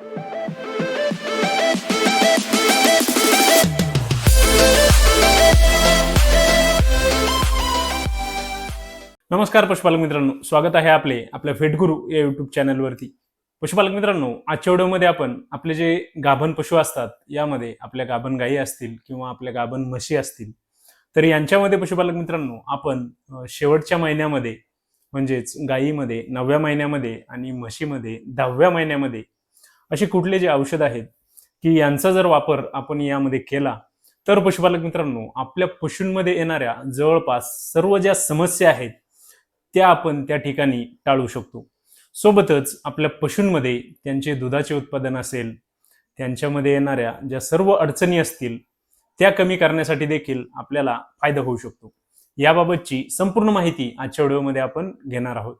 नमस्कार पशुपालक मित्रांनो. स्वागत आहे आपले आपल्या फेटगुरू या युट्यूब चॅनलवरती पशुपालक मित्रांनो आजच्या व्हिडिओमध्ये आपण आपले जे गाभण पशु असतात यामध्ये आपल्या गाभण गायी असतील किंवा आपल्या गाभण म्हशी असतील तर यांच्यामध्ये पशुपालक मित्रांनो आपण शेवटच्या महिन्यामध्ये म्हणजेच गायीमध्ये नवव्या महिन्यामध्ये आणि म्हशीमध्ये दहाव्या महिन्यामध्ये असे कुठले जे औषध आहेत की यांचा जर वापर आपण यामध्ये केला तर पशुपालक मित्रांनो आपल्या पशूंमध्ये येणाऱ्या जवळपास सर्व ज्या समस्या आहेत त्या आपण त्या ठिकाणी टाळू शकतो. सोबतच आपल्या पशूंमध्ये त्यांचे दुधाचे उत्पादन असेल त्यांच्यामध्ये येणाऱ्या ज्या सर्व अडचणी असतील त्या कमी करण्यासाठी देखील आपल्याला फायदा होऊ शकतो. याबाबतची संपूर्ण माहिती आजच्या व्हिडिओमध्ये आपण घेणार आहोत.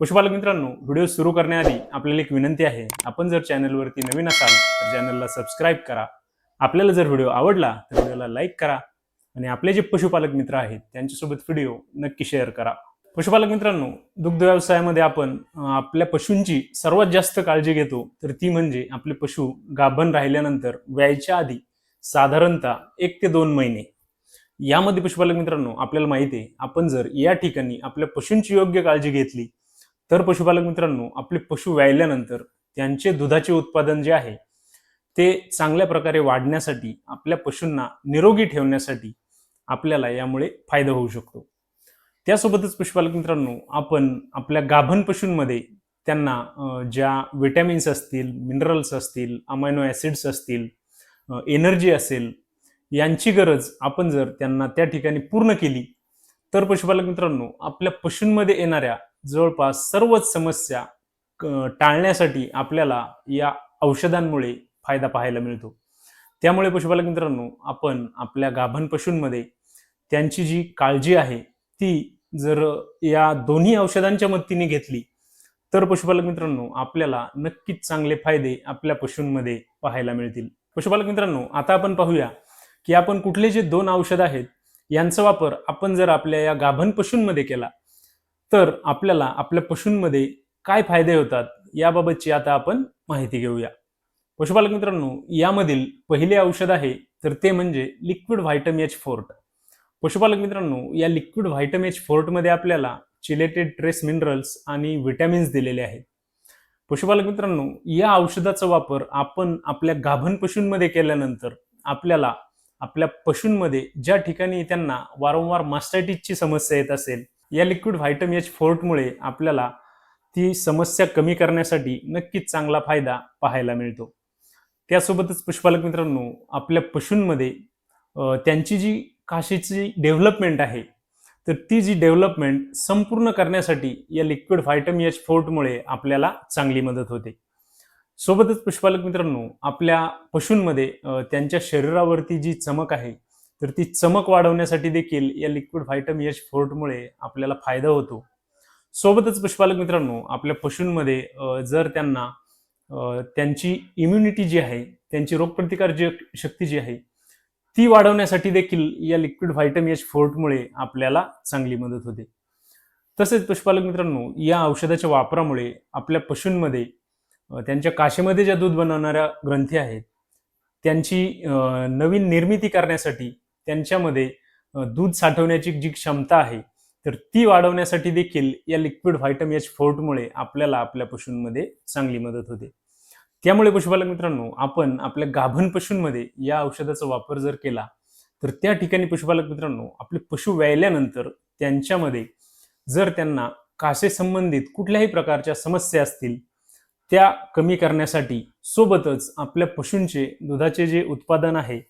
पशुपालक मित्रांनो व्हिडिओ सुरू करण्याआधी आपल्याला एक विनंती आहे. आपण जर चॅनलवरती नवीन असाल तर चॅनलला सबस्क्राईब करा. आपल्याला जर व्हिडिओ आवडला तर व्हिडिओला लाईक करा आणि आपले जे पशुपालक मित्र आहेत त्यांच्यासोबत व्हिडिओ नक्की शेअर करा. पशुपालक मित्रांनो दुग्ध व्यवसायामध्ये आपण आपल्या पशूंची सर्वात जास्त काळजी घेतो तर ती म्हणजे आपले पशु गाभण राहिल्यानंतर व्यायच्या आधी साधारणतः एक ते दोन महिने. यामध्ये पशुपालक मित्रांनो आपल्याला माहिती आहे आपण जर या ठिकाणी आपल्या पशूंची योग्य काळजी घेतली तर पशुपालक मित्रांनो आपले पशु व्यायल्यानंतर त्यांचे दुधाचे उत्पादन जे आहे ते चांगल्या प्रकारे वाढण्यासाठी आपल्या पशूंना निरोगी ठेवण्यासाठी आपल्याला यामुळे फायदा होऊ शकतो. त्यासोबतच पशुपालक मित्रांनो आपण आपल्या गाभण पशूंमध्ये त्यांना ज्या विटॅमिन्स असतील मिनरल्स असतील अमायनो ॲसिड्स असतील एनर्जी असेल यांची गरज आपण जर त्यांना त्या ठिकाणी पूर्ण केली तर पशुपालक मित्रांनो आपल्या पशूंमध्ये येणाऱ्या जवळपास सर्वच समस्या क- टाळण्यासाठी आपल्याला या औषधांमुळे फायदा पाहायला मिळतो. त्यामुळे पशुपालक मित्रांनो आपण आपल्या गाभण पशूंमध्ये त्यांची जी काळजी आहे ती जर या दोन्ही औषधांच्या मदतीने घेतली तर पशुपालक मित्रांनो आपल्याला नक्कीच चांगले फायदे आपल्या पशूंमध्ये पाहायला मिळतील. पशुपालक मित्रांनो आता आपण पाहूया की आपण कुठले जे दोन औषध आहेत यांचा वापर आपण जर आपल्या या गाभण पशूंमध्ये केला तर आपल्याला आपल्या पशूंमध्ये काय फायदे होतात याबाबतची आता आपण माहिती घेऊया. पशुपालक मित्रांनो यामधील पहिले औषध आहे तर ते म्हणजे लिक्विड व्हायटम एच फोर्ट. पशुपालक मित्रांनो या लिक्विड व्हायटम एच फोर्टमध्ये आपल्याला चिलेटेड ट्रेस मिनरल्स आणि व्हिटॅमिन्स दिलेले आहेत. पशुपालक मित्रांनो या औषधाचा वापर आपण आपल्या गाभण पशूंमध्ये केल्यानंतर आपल्याला आपल्या पशूंमध्ये ज्या ठिकाणी त्यांना वारंवार मास्टायटिसची समस्या येत असेल या लिक्विड व्हायटम एच फोर्टमुळे आपल्याला ती समस्या कमी करण्यासाठी नक्कीच चांगला फायदा पाहायला मिळतो. त्यासोबतच पुष्पालक मित्रांनो आपल्या पशूंमध्ये त्यांची जी काशीची डेव्हलपमेंट आहे तर ती जी डेव्हलपमेंट संपूर्ण करण्यासाठी या लिक्विड व्हायटम एच फोर्टमुळे आपल्याला चांगली मदत होते. सोबतच पुष्पालक मित्रांनो आपल्या पशूंमध्ये त्यांच्या शरीरावरती जी चमक आहे तर ती चमक वाढवण्यासाठी देखील या लिक्विड व्हायटम यश फोर्टमुळे आपल्याला फायदा होतो. सोबतच पशुपालक मित्रांनो आपल्या पशूंमध्ये जर त्यांना त्यांची इम्युनिटी जी आहे त्यांची रोगप्रतिकार जी शक्ती जी आहे ती वाढवण्यासाठी देखील या लिक्विड व्हायटम यश फोर्टमुळे आपल्याला चांगली मदत होते. तसेच पशुपालक मित्रांनो या औषधाच्या वापरामुळे आपल्या पशूंमध्ये त्यांच्या काशेमध्ये ज्या दूध बनवणाऱ्या ग्रंथी आहेत त्यांची नवीन निर्मिती करण्यासाठी त्यांच्यामध्ये दूध साठवण्याची जी क्षमता आहे तर ती वाढवण्यासाठी देखील या लिक्विड व्हायटम एच फोर्टमुळे आपल्याला आपल्या पशूंमध्ये चांगली मदत होते. त्यामुळे पशुपालक मित्रांनो आपण आपल्या गाभण पशूंमध्ये या औषधाचा वापर जर केला तर त्या ठिकाणी पशुपालक मित्रांनो आपले पशु व्यायल्यानंतर त्यांच्यामध्ये जर त्यांना कासे संबंधित कुठल्याही प्रकारच्या समस्या असतील त्या कमी करण्यासाठी सोबतच आपल्या पशूंचे दुधाचे जे उत्पादन आहे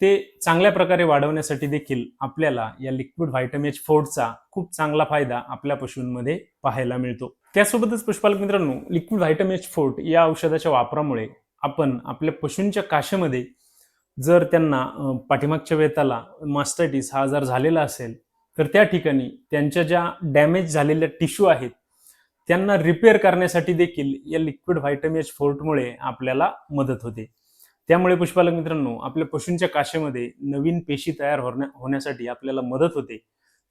ते चांगल्या प्रकारे वाढवण्यासाठी देखील आपल्याला या लिक्विड व्हायटम एच फोर्टचा खूप चांगला फायदा आपल्या पशूंमध्ये पाहायला मिळतो. त्यासोबतच पशुपालक मित्रांनो लिक्विड व्हायटम एच फोर्ट या औषधाच्या वापरामुळे आपण आपल्या पशूंच्या काशेमध्ये जर त्यांना पाठीमागच्या वेताला मास्टायटिस हा आजार झालेला असेल तर त्या ठिकाणी त्यांच्या ज्या डॅमेज झालेल्या टिश्यू आहेत त्यांना रिपेअर करण्यासाठी देखील या लिक्विड व्हायटम एच फोर्टमुळे आपल्याला मदत होते. त्यामुळे पुष्पालक मित्रांनो आपल्या पशूंच्या काशेमध्ये नवीन पेशी तयार होण्या होण्यासाठी आपल्याला मदत होते.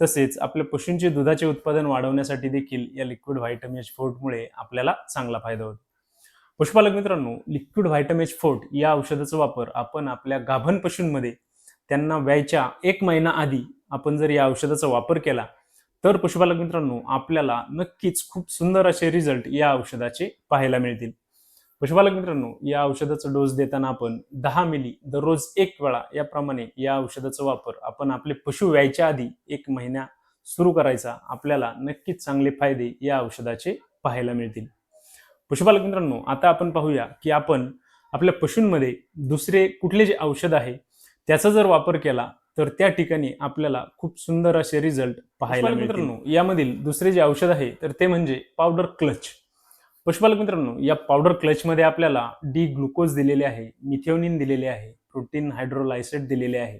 तसेच आपल्या पशूंचे दुधाचे उत्पादन वाढवण्यासाठी देखील या लिक्विड व्हायटम एच फोर्टमुळे आपल्याला चांगला फायदा होतो. पशुपालक मित्रांनो लिक्विड व्हायटम एच फोर्ट या औषधाचा वापर आपण आपल्या गाभण पशूंमध्ये त्यांना व्यायच्या एक महिना आधी आपण जर या औषधाचा वापर केला तर पशुपालक मित्रांनो आपल्याला नक्कीच खूप सुंदर असे रिझल्ट या औषधाचे पाहायला मिळतील. पशुपालक मित्रांनो या औषधाचा डोस देताना आपण दहा मिली दररोज एक वेळा याप्रमाणे या औषधाचा वापर आपण आपले पशु व्यायच्या आधी एक महिन्या सुरू करायचा. आपल्याला नक्कीच चांगले फायदे या औषधाचे पाहायला मिळतील. पशुपालक मित्रांनो आता आपण पाहूया की आपण आपल्या पशूंमध्ये दुसरे कुठले जे औषध आहे त्याचा जर वापर केला तर त्या ठिकाणी आपल्याला खूप सुंदर असे रिझल्ट पाहायला मित्रांनो यामधील दुसरे जे औषध आहे तर ते म्हणजे पावडर क्लच पशुपालक मित्रांनो या पावडर क्लचमध्ये आपल्याला डी ग्लुकोज दिलेले आहे मिथिओनिन दिलेले आहे प्रोटीन हायड्रोलायसेट दिलेले आहे.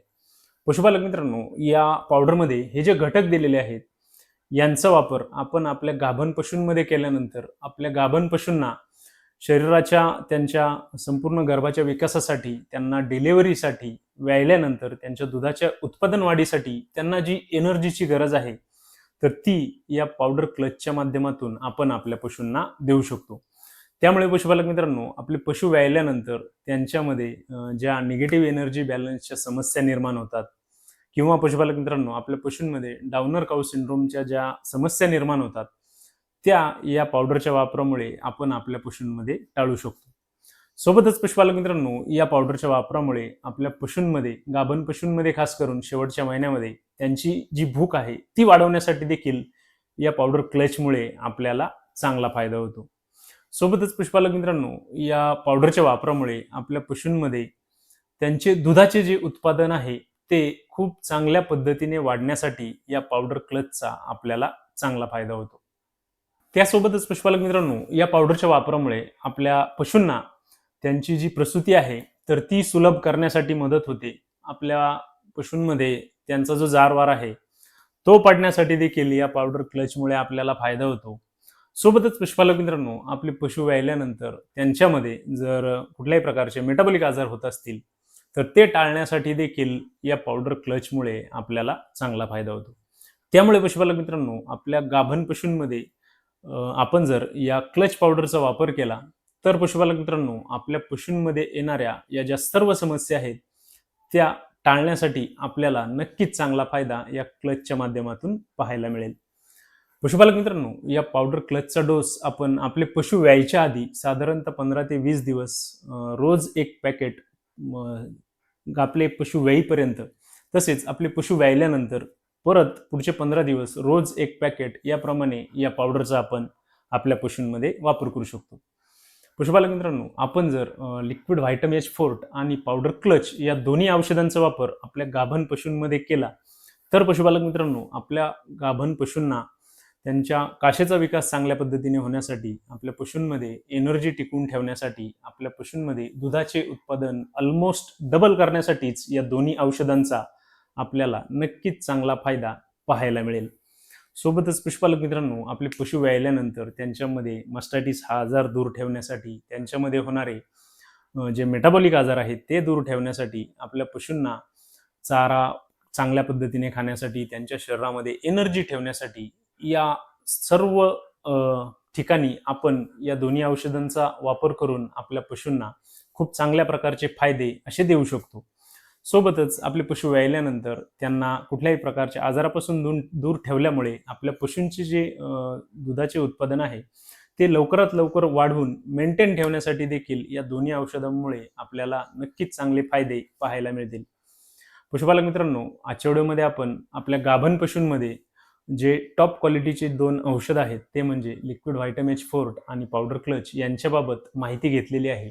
पशुपालक मित्रांनो या पावडरमध्ये हे जे घटक दिलेले आहेत यांचा वापर आपण आपल्या गाभण पशूंमध्ये केल्यानंतर आपल्या गाभण पशूंना शरीराच्या त्यांच्या संपूर्ण गर्भाच्या विकासासाठी त्यांना डिलेवरीसाठी व्यायल्यानंतर त्यांच्या दुधाच्या उत्पादन वाढीसाठी त्यांना जी एनर्जीची गरज आहे तर ती या पावडर क्लचच्या माध्यमातून आपण आपल्या पशूंना देऊ शकतो. त्यामुळे पशुपालक मित्रांनो आपले पशु व्यायल्यानंतर त्यांच्यामध्ये ज्या निगेटिव्ह एनर्जी बॅलन्सच्या समस्या निर्माण होतात किंवा पशुपालक मित्रांनो आपल्या पशूंमध्ये डाउनर काऊ सिंड्रोमच्या ज्या समस्या निर्माण होतात त्या या पावडरच्या वापरामुळे आपण आपल्या पशूंमध्ये टाळू शकतो. सोबतच पशुपालक मित्रांनो या पावडरच्या वापरामुळे आपल्या पशूंमध्ये गाभण पशूंमध्ये खास करून शेवटच्या महिन्यामध्ये त्यांची जी भूक आहे ती वाढवण्यासाठी देखील या पावडर क्लचमुळे आपल्याला चांगला फायदा होतो. सोबतच पशुपालक मित्रांनो या पावडरच्या वापरामुळे आपल्या पशूंमध्ये त्यांचे दुधाचे जे उत्पादन आहे ते खूप चांगल्या पद्धतीने वाढण्यासाठी या पावडर क्लचचा आपल्याला चांगला फायदा होतो. त्यासोबतच पशुपालक मित्रांनो या पावडरच्या वापरामुळे आपल्या पशूंना त्यांची जी प्रसूती आहे तर ती सुलभ करण्यासाठी मदत होते. आपल्या पशूंमध्ये त्यांचा जो जारवार आहे तो पडण्यासाठी देखील या पावडर क्लचमुळे आपल्याला फायदा होतो. सोबतच पशुपालक मित्रांनो आपले पशु व्यायल्यानंतर त्यांच्यामध्ये जर कुठल्याही प्रकारचे मेटाबॉलिक आजार होत असतील तर ते टाळण्यासाठी देखील या पावडर क्लचमुळे आपल्याला चांगला फायदा होतो. त्यामुळे पशुपालक मित्रांनो आपल्या गाभण पशूंमध्ये आपण जर या क्लच पावडरचा वापर केला तर पशुपालक मित्रांनो आपल्या पशूंमध्ये येणाऱ्या या ज्या सर्व समस्या आहेत त्या टाळण्यासाठी आपल्याला नक्कीच चांगला फायदा या क्लचच्या माध्यमातून पाहायला मिळेल. पशुपालक मित्रांनो या पावडर क्लचचा डोस आपण आपले पशु व्यायच्या आधी साधारणतः पंधरा ते वीस दिवस रोज एक पॅकेट आपले पशु व्याईपर्यंत तसेच आपले पशु व्यायल्यानंतर परत पुढचे पंधरा दिवस रोज एक पॅकेट याप्रमाणे या पावडरचा आपण आपल्या पशूंमध्ये वापर करू शकतो. पशुपालक मित्रांनो आपण जर लिक्विड व्हायटम एच फोर्ट आणि पावडर क्लच या दोन्ही औषधांचा वापर आपल्या गाभण पशूंमध्ये केला तर पशुपालक मित्रांनो आपल्या गाभण पशूंना त्यांच्या काशेचा विकास चांगल्या पद्धतीने होण्यासाठी आपल्या पशूंमध्ये एनर्जी टिकवून ठेवण्यासाठी आपल्या पशूंमध्ये दुधाचे उत्पादन ऑलमोस्ट डबल करण्यासाठीच या दोन्ही औषधांचा आपल्याला नक्कीच चांगला फायदा पाहायला मिळेल. सोबतच पुष्पालक मित्रांनो आपले पशु व्यायल्यानंतर त्यांच्यामध्ये मस्टायटिस हा आजार दूर ठेवण्यासाठी त्यांच्यामध्ये होणारे जे मेटाबॉलिक आजार आहेत ते दूर ठेवण्यासाठी आपल्या पशूंना चारा चांगल्या पद्धतीने खाण्यासाठी त्यांच्या शरीरामध्ये एनर्जी ठेवण्यासाठी या सर्व ठिकाणी आपण या दोन्ही औषधांचा वापर करून आपल्या पशूंना खूप चांगल्या प्रकारचे फायदे असे देऊ शकतो. सोबतच आपले पशु व्यायल्यानंतर त्यांना कुठल्याही प्रकारच्या आजारापासून दूर दूर ठेवल्यामुळे आपल्या पशूंचे जे दुधाचे उत्पादन आहे ते लवकरात लवकर वाढवून मेंटेन ठेवण्यासाठी देखील या दोन्ही औषधांमुळे आपल्याला नक्कीच चांगले फायदे पाहायला मिळतील. पशुपालक मित्रांनो आजच्या व्हिडिओमध्ये आपण आपल्या गाभण पशूंमध्ये जे टॉप क्वालिटीचे दोन औषध आहेत ते म्हणजे लिक्विड व्हायटमेज फोर्ट आणि पावडर क्लच यांच्याबाबत माहिती घेतलेली आहे.